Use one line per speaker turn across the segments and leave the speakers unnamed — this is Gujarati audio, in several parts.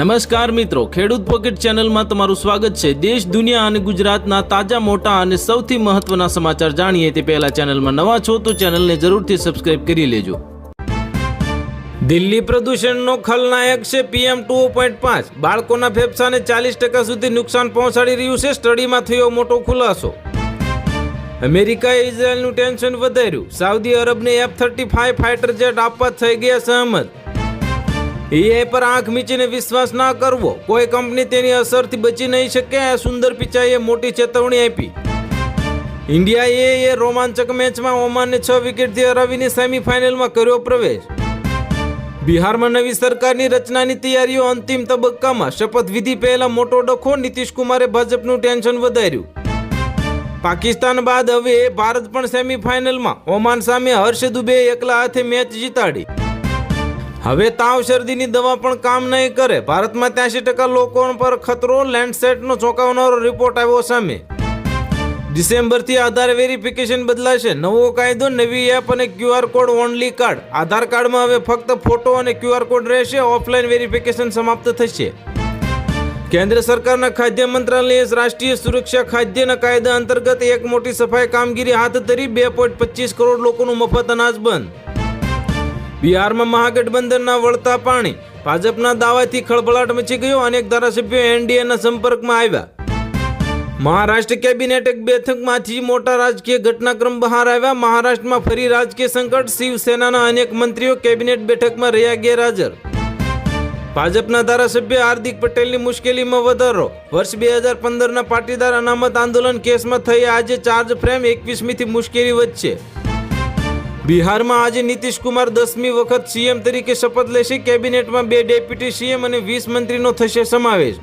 નમસ્કાર મિત્રો, ખેડૂત પોકેટ ચેનલમાં તમારું સ્વાગત છે. દેશ, દુનિયા અને ગુજરાતના તાજા, મોટા અને સૌથી મહત્વના સમાચાર જાણીએ તે પહેલા ચેનલમાં નવા છો તો ચેનલને જરૂરથી સબસ્ક્રાઇબ કરી લેજો. દિલ્હી પ્રદૂષણનો ખલનાયક છે પીએમ ટુ પોઈન્ટ પાંચ. બાળકોના ફેફસાને ચાલીસ ટકા સુધી નુકસાન પહોંચાડી રહ્યું છે. સ્ટડીમાં થયો મોટો ખુલાસો. અમેરિકાએ ઇઝરાયલનું ટેન્શન વધાર્યું. Saudi અરબને F thirty five fighter jet આપવા થઈ ગયા સહમત. એઆઈ પર આંખ મીચીને વિશ્વાસ ના કરવો. કોઈ કંપની તેની અસરથી બચી નહીં શકે, આ સુંદર પિચાઈએ મોટી ચેતવણી આપી. ઇન્ડિયાએ એ રોમાંચક મેચમાં ઓમાનને છ વિકેટથી હરાવીને સેમીફાઇનલમાં કર્યો પ્રવેશ. બિહારમાં નવી સરકારની રચનાની તૈયારીઓ અંતિમ તબક્કામાં. શપથવિધિ પહેલા મોટો ડખો કુમારે ભાજપનું ટેન્શન વધાર્યું. પાકિસ્તાન બાદ હવે ભારત પણ સેમીફાઇનલમાં. ઓમાન સામે હર્ષ દુબે એકલા હાથે મેચ જીતાડી. હવે તાવ શરદીની દવા પણ કામ નહીં કરે. ભારતમાં ત્યાંસી ટકા લોકો પર ખતરો લેન્ડસેટનો ચોંકાવનારો રિપોર્ટ આવ્યો સામે. ડિસેમ્બરથી આધાર વેરિફિકેશન બદલાશે. નવો કાયદો, નવી એપ અને QR code only card Aadhaar કાર્ડમાં હવે ફક્ત ફોટો અને ક્યુઆર કોડ રહેશે. ઓફલાઈન વેરિફિકેશન સમાપ્ત થશે. કેન્દ્ર સરકારના ખાદ્ય મંત્રાલયે રાષ્ટ્રીય સુરક્ષા ખાદ્યના કાયદા અંતર્ગત એક મોટી સફાઈ કામગીરી હાથ ધરી બે પોઈન્ટ પચીસ કરોડ લોકોનું મફત અનાજ બંધ. બિહારમાં મહાગઠબંધનના વળતા પાણી. ભાજપના દાવાથી ખળભળાટ મચી ગયો અનેક ધારાસભ્યો એનડીએના સંપર્કમાં આવ્યા. મહારાષ્ટ્ર કેબિનેટ એક બેઠકમાંથી મોટા રાજકીય ઘટનાક્રમ બહાર આવ્યા. મહારાષ્ટ્રમાં ફરી રાજકીય સંકટ, શિવસેનાના અનેક મંત્રીઓ કેબિનેટ બેઠકમાં રહ્યા ગેરહાજર. ભાજપના ધારાસભ્ય હાર્દિક પટેલની મુશ્કેલીમાં વધારો. વર્ષ બે હજાર પંદરના પાટીદાર અનામત આંદોલન કેસમાં થઈ આજે ચાર્જ ફ્રેમ એકવીસમીથી મુશ્કેલી વધશે. બિહારમાં આજે નીતિશ કુમાર દસમી વખત સીએમ તરીકે શપથ લેશે. કેબિનેટમાં બે ડેપ્યુટી સીએમ અને વીસ મંત્રીનો થશે સમાવેશ.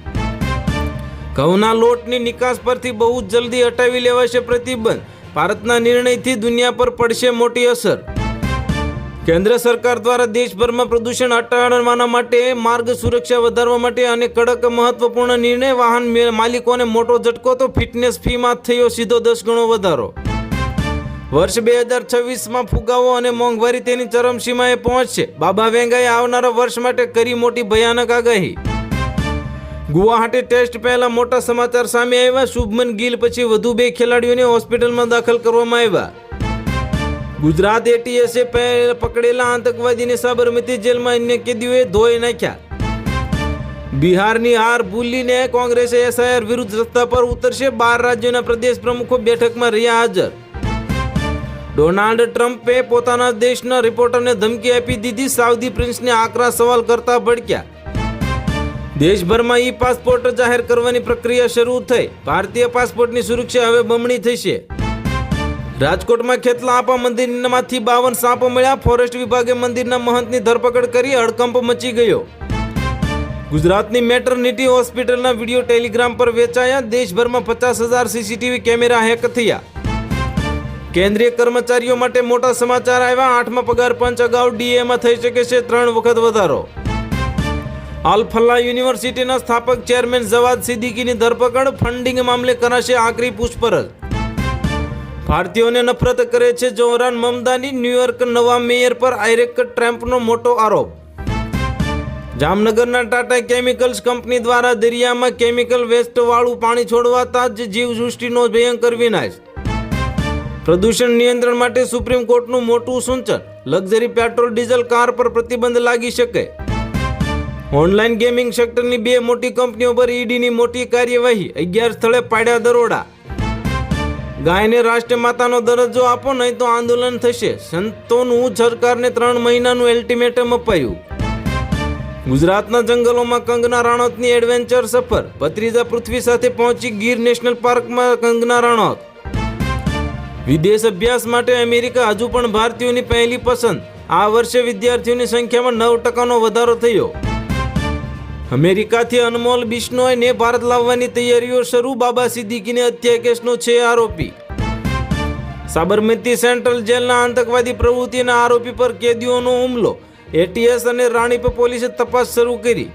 ઘઉંના લોટની નિકાસ પરથી બહુ જ જલ્દી હટાવી લેવાશે પ્રતિબંધ. ભારતના નિર્ણયથી દુનિયા પર પડશે મોટી અસર. કેન્દ્ર સરકાર દ્વારા દેશભરમાં પ્રદૂષણ અટાડવાના માટે માર્ગ સુરક્ષા વધારવા માટે અને કડક મહત્વપૂર્ણ નિર્ણય વાહન માલિકોને મોટો ઝટકો તો ફિટનેસ ફીમાં થયો, સીધો દસ ગણો વધારો. વર્ષ બે હજાર છવ્વીસમાં ફુગાવો અને મોંઘવારી તેની ચરમસીમાએ પહોંચશે. બાબા વેંગાએ આવનારા વર્ષ માટે કરી મોટી ભયાનક આગાહી. ગુવાહાટી ટેસ્ટ પહેલા મોટા સમાચાર સામે આવ્યા. શુભમન ગિલ પછી વધુ બે ખેલાડીઓને હોસ્પિટલમાં દાખલ કરવામાં આવ્યા. ગુજરાત એટીએસે પકડેલા આતંકવાદીને સાબરમતી જેલમાં અન્ય કેદીઓએ ધોઈ નાખ્યા. બિહારની હાર ભૂલીને કોંગ્રેસે એસઆઈઆર વિરુદ્ધ રસ્તા પર ઉતરશે. બાર રાજ્યોના પ્રદેશ પ્રમુખો બેઠકમાં રહ્યા હાજર. ડોનાલ્ડ ટ્રમ્પે પોતાના દેશના રિપોર્ટરને ધમકી આપી દીધી. સાઉદી પ્રિન્સને આકરા સવાલ કરતા ભડક્યા. દેશભરમાં ઈ પાસપોર્ટ જાહેર કરવાની પ્રક્રિયા શરૂ થઈ. ભારતીય પાસપોર્ટની સુરક્ષા હવે બમણી થશે રાજકોટમાં ખેતલા આપા મંદિરમાંથી બાવન સાપો મળ્યા. ફોરેસ્ટ વિભાગે મંદિરના મહંતની ધરપકડ કરી હડકંપ મચી ગયો. ગુજરાતની મેટરનિટી હોસ્પિટલના વીડિયો ટેલિગ્રામ પર વેચાયા. દેશભરમાં પચાસ હજાર સીસીટીવી કેમેરા હેક થયા. કેન્દ્રીય કર્મચારીઓ માટે મોટા સમાચાર આવ્યા. આઠમા પગાર પંચ અગાઉ ડીએમાં થઈ શકે છે ત્રણ વખત વધારો. અલફલ્લા યુનિવર્સિટીના સ્થાપક ચેરમેન જવાદ સિદ્દીકીની ધરપકડ. ફંડિંગ મામલે કરાશે આકરી પૂછપરછ. ભારતીયોને નફરત કરે છે જોહરાન મમદાની ન્યુયોર્ક નવા મેયર પર આઇરેક ટ્રેમ્પનો મોટો આરોપ. જામનગરના ટાટા કેમિકલ્સ કંપની દ્વારા દરિયામાં કેમિકલ વેસ્ટ વાળું પાણી છોડવાતા જ જીવસૃષ્ટિનો ભયંકર વિનાશ. પ્રદૂષણ નિયંત્રણ માટે સુપ્રીમ કોર્ટનું મોટું સૂચન. લક્ઝરી પેટ્રોલ ડીઝલ કાર પર પ્રતિબંધ લાગી શકે. ઓનલાઈન ગેમિંગ સેક્ટરની બે મોટી કંપનીઓ પર ઈડીની મોટી કાર્યવાહી. અગિયાર સ્થળે પાડ્યા દરોડા. ગાયને રાષ્ટ્રીય માતાનો દરજ્જો આપો, નહીં તો આંદોલન થશે. સંતોનું સરકારને ત્રણ મહિનાનું એલ્ટિમેટમ અપાયું. ગુજરાતના જંગલોમાં કંગના રાણોતની એડવેન્ચર સફર. ભત્રીજા પૃથ્વી સાથે પહોંચી ગીર નેશનલ પાર્કમાં કંગના રાણોત. વિદેશ અભ્યાસ માટે અમેરિકા હજુ પણ ભારતીયોની પહેલી પસંદ. આ વર્ષે વિદ્યાર્થીઓની સંખ્યામાં નવ ટકાનો વધારો થયો. અમેરિકાથી અનમોલ બિશ્નોયને ભારત લાવવાની તૈયારીઓ શરૂ, બાબા સિદ્દીકીને હત્યા કેસનો છે આરોપી. સાબરમતી સેન્ટ્રલ જેલના આતંકવાદી પ્રવૃત્તિના આરોપી પર કેદીઓનો હુમલો. એટીએસ અને રાણીપ પોલીસે તપાસ શરૂ કરી.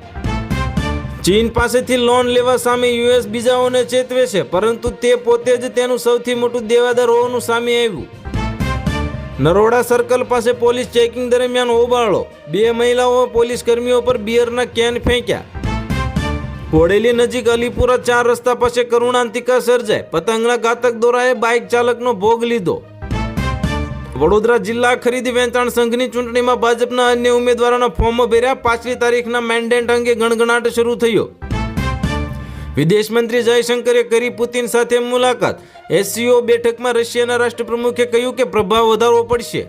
ચીન પાસેથી લોન લેવા સામે યુએસ બીજાઓને ચેતવે છે, પરંતુ તે પોતે જ તેનું સૌથી મોટું દેવાદાર હોવાનું સામે આવ્યું. નરોડા સર્કલ પાસે પોલીસ ચેકિંગ દરમિયાન હોબાળો. બે મહિલાઓ પોલીસ કર્મીઓ પર બિયરના કેન ફેંક્યા. કોડેલી નજીક અલીપુરા ચાર રસ્તા પાસે કરુણાંતિકા સર્જાય. પતંગના ઘાતક દોરાએ બાઇક ચાલકનો ભોગ લીધો. વડોદરા જિલ્લા ખરીદી વેચાણ સંઘની ચૂંટણીમાં ભાજપના અન્ય ઉમેદવારોના ફોર્મ ભર્યા. પાછલી તારીખના મેન્ડેટ અંગે ગણગણાટ શરૂ થયો. વિદેશ મંત્રી જયશંકરે કરી પુતિન સાથે મુલાકાત. એસસીઓ બેઠકમાં રશિયાના રાષ્ટ્રપ્રમુખે કહ્યું કે પ્રભાવ વધારવો પડશે.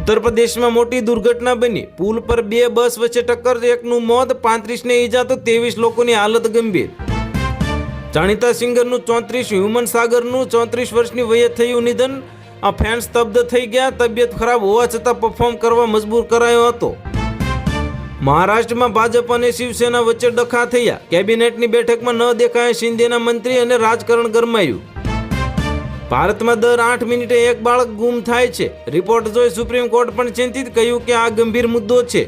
ઉત્તર પ્રદેશમાં મોટી દુર્ઘટના બની. પુલ પર બે બસ વચ્ચે ટક્કર એકનું મોત, પાંત્રીસને ઈજા તો ત્રેવીસ લોકોની હાલત ગંભીર. જાણીતા સિંગરનું ચોત્રીસ, હ્યુમન સાગરનું ચોત્રીસ વર્ષની વયે થયું નિધન. આ ફેન સ્તબ્ધ થઈ ગયા, તબિયત ખરાબ હોવા છતાં પરફોર્મ કરવા મજબૂર કરાયો હતો. મહારાષ્ટ્રમાં ભાજપ અને શિવસેના વચ્ચે ડખા થયા. કેબિનેટની બેઠકમાં ન દેખાયા શિંદેના મંત્રી અને રાજકારણ ગરમાયું. ભારતમાં દર આઠ મિનિટે એક બાળક ગુમ થાય છે. રિપોર્ટ જોઈ સુપ્રીમ કોર્ટ પણ ચિંતિત કહ્યું કે આ ગંભીર મુદ્દો છે.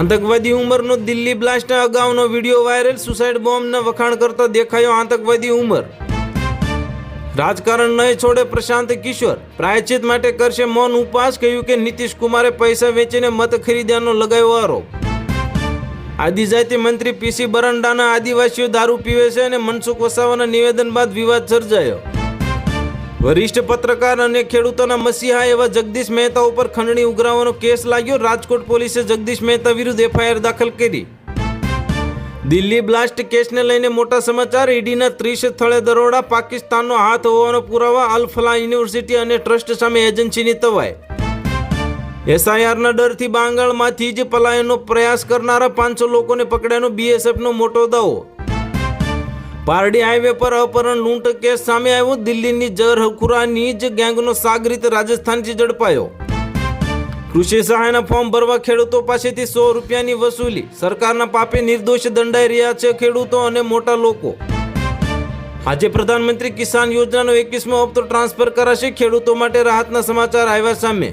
આતંકવાદી ઉમરનો દિલ્હી બ્લાસ્ટ અગાઉનો વીડિયો વાયરલ, સુસાઇડ બોમ્બના વખાણ કરતા દેખાયો આતંકવાદી ઉમર. રાજકારણ નહીં છોડે પ્રશાંત કિશોર. પ્રાયચિત માટે કરશે મૌન ઉપવાસ કહ્યું કે નીતિશ કુમારે પૈસા વેચીને મત ખરીદ્યાનો લગાવ્યો આરોપ. આદિજાતિ મંત્રી પીસી બરંડાના આદિવાસીઓ દારૂ પીવે છે અને મનસુખ વસાવાના નિવેદન બાદ વિવાદ સર્જાયો. વરિષ્ઠ પત્રકાર અને ખેડૂતોના મસીહા એવા જગદીશ મહેતા ઉપર ખંડણી ઉઘરાવવાનો કેસ લાગ્યો. રાજકોટ પોલીસે જગદીશ મહેતા વિરુદ્ધ એફઆઈઆર દાખલ કરી. દિલ્હી બ્લાસ્ટ કેસને લઈને મોટા સમાચાર. ઈડીના ત્રીસ સ્થળે દરોડા. પાકિસ્તાનનો હાથ હોવાનો પુરાવા. અલફલા યુનિવર્સિટી અને ટ્રસ્ટ સામે એજન્સીની તવાઈ. એસઆઈઆરના ડરથી બાંગાળમાંથી જ પલાયનનો પ્રયાસ કરનારા પાંચસો લોકોને પકડ્યાનો બીએસએફનો મોટો દાવો. પારડી હાઈવે પર અપહરણ, લૂંટ કેસ સામે આવ્યો. દિલ્હીની જરખુરાની જ ગેંગનો સાગરીત રાજસ્થાનથી ઝડપાયો. કૃષિ સહાયના ફોર્મ ભરવા ખેડૂતો પાસેથી સો રૂપિયાની વસૂલી. સરકારના પાપે નિર્દોષ દંડાઈ રહ્યા છે ખેડૂતો અને મોટા લોકો. આજે પ્રધાનમંત્રી કિસાન યોજનાનો એકવીસમો હપ્તો ટ્રાન્સફર કરાશે. ખેડૂતો માટે રાહતના સમાચાર આવ્યા સામે.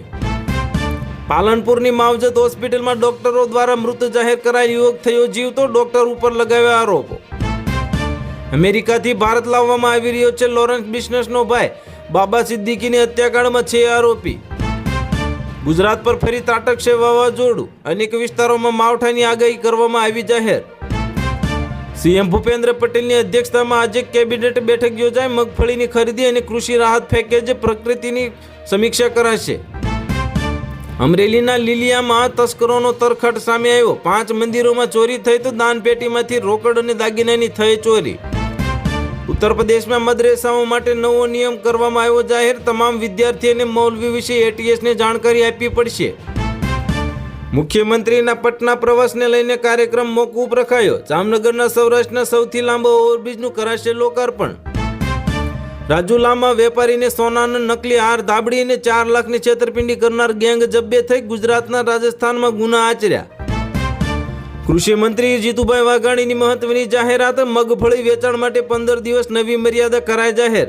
પાલનપુરની માવજત હોસ્પિટલમાં ડોક્ટરો દ્વારા મૃત જાહેર કરાય યુવક થયો જીવ તો ડોક્ટર ઉપર લગાવ્યા આરોપો. અમેરિકાથી ભારત લાવવામાં આવી રહ્યો છે લોરેન્સ બિઝનેસનો ભાઈ. બાબા સિદ્દીકીની હત્યાકાંડમાં છે આરોપી. ગુજરાત પર ફરી ત્રાટકશે વાવાઝોડું. અનેક વિસ્તારોમાં માવઠાની આગાહી કરવામાં આવી જાહેર. સીએમ ભૂપેન્દ્ર પટેલની અધ્યક્ષતામાં આજે કેબિનેટ બેઠક યોજાઈ. મગફળીની ખરીદી અને કૃષિ રાહત પેકેજ પ્રકૃતિની સમીક્ષા કરાશે. અમરેલીના લીલિયામાં તસ્કરોનો તરખટ સામે આવ્યો. પાંચ મંદિરોમાં ચોરી થઈ તો દાનપેટીમાંથી રોકડ અને દાગીનાની થઈ ચોરી. ઉત્તર પ્રદેશમાં મદરેસાઓ માટે નવો નિયમ કરવામાં આવ્યો. જાહેર તમામ વિદ્યાર્થીઓને મૌલવી વિશે એટીએસને જાણકારી આપવી પડશે. મુખ્યમંત્રીના પટના પ્રવાસને લઈને કાર્યક્રમ મોકૂફ રખાયો જામનગરના સૌરાષ્ટ્રના સૌથી લાંબા ઓવરબ્રિજનું કરાશે લોકાર્પણ. રાજુલામાં વેપારીને સોનાનો નકલી હાર ધાબડીને ચાર લાખની છેતરપિંડી કરનાર ગેંગ જબ્બે થઈ ગુજરાતના રાજસ્થાનમાં ગુના આચર્યા. કૃષિ મંત્રી જીતુભાઈ વાઘાણીની મહત્વની જાહેરાત મગફળી વેચાણ માટે પંદર દિવસ નવી મર્યાદા કરાય જાહેર.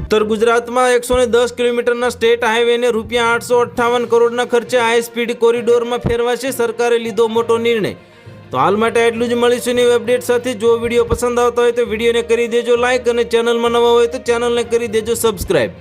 ઉત્તર ગુજરાતમાં એકસો ને દસ કિલોમીટરના સ્ટેટ હાઈવેને રૂપિયા આઠસો અઠ્ઠાવન કરોડના ખર્ચે હાઈ સ્પીડ કોરિડોરમાં ફેરવાશે સરકારે લીધો મોટો નિર્ણય. તો હાલ માટે એટલું જ મળીશું નવી અપડેટ સાથે. જો વીડિયો પસંદ આવતા હોય તો વિડીયોને કરી દેજો લાઈક અને ચેનલમાં નવા હોય તો ચેનલને કરી દેજો સબસ્ક્રાઈબ